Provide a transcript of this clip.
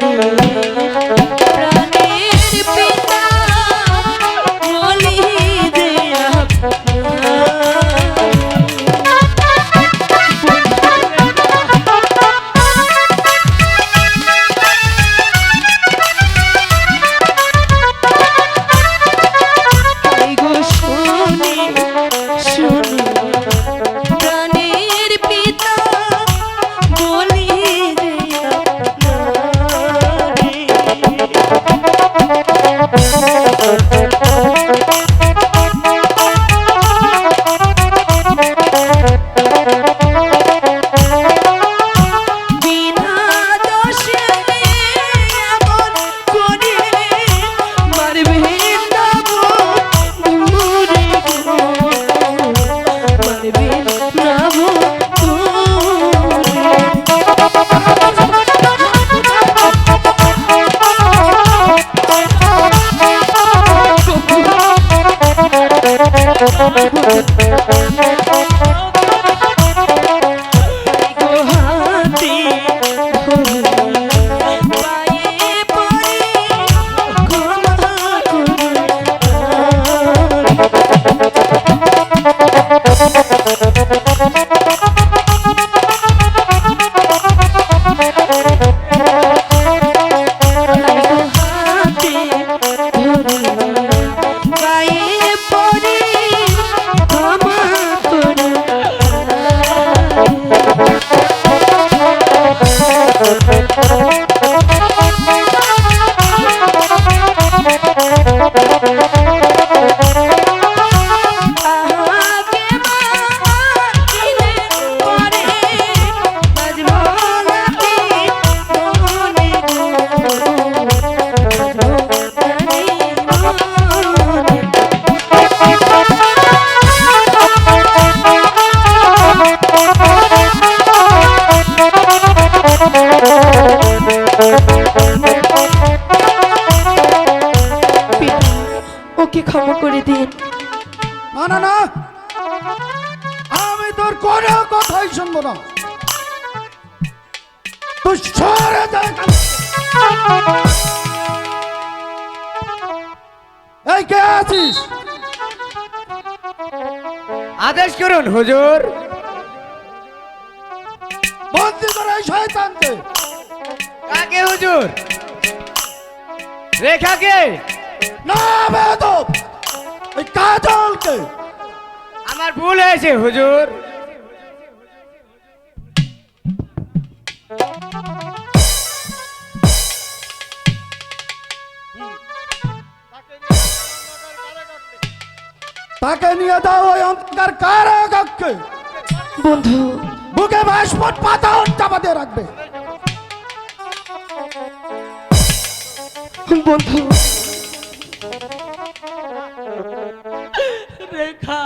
Música ক্ষমা করে দিন। না না না। আমি তোর কোনো কথাই শুনব না। তুই সরে যা এই কে আছিস? আদেশ করুন হুজুর। বন্দি করে এই শয়তানকে। কাকে হুজুর? রেখাকে? না বেদব এই কাজলকে। আমার ভুল হয়েছে হুজুর। তাকে নিয়ে দাও ওই অন্ধকার কারাগারকে। বন্ধু। বুকে বাসপট পাতা চাপা দিয়ে রাখবে। বন্ধু। রেখা।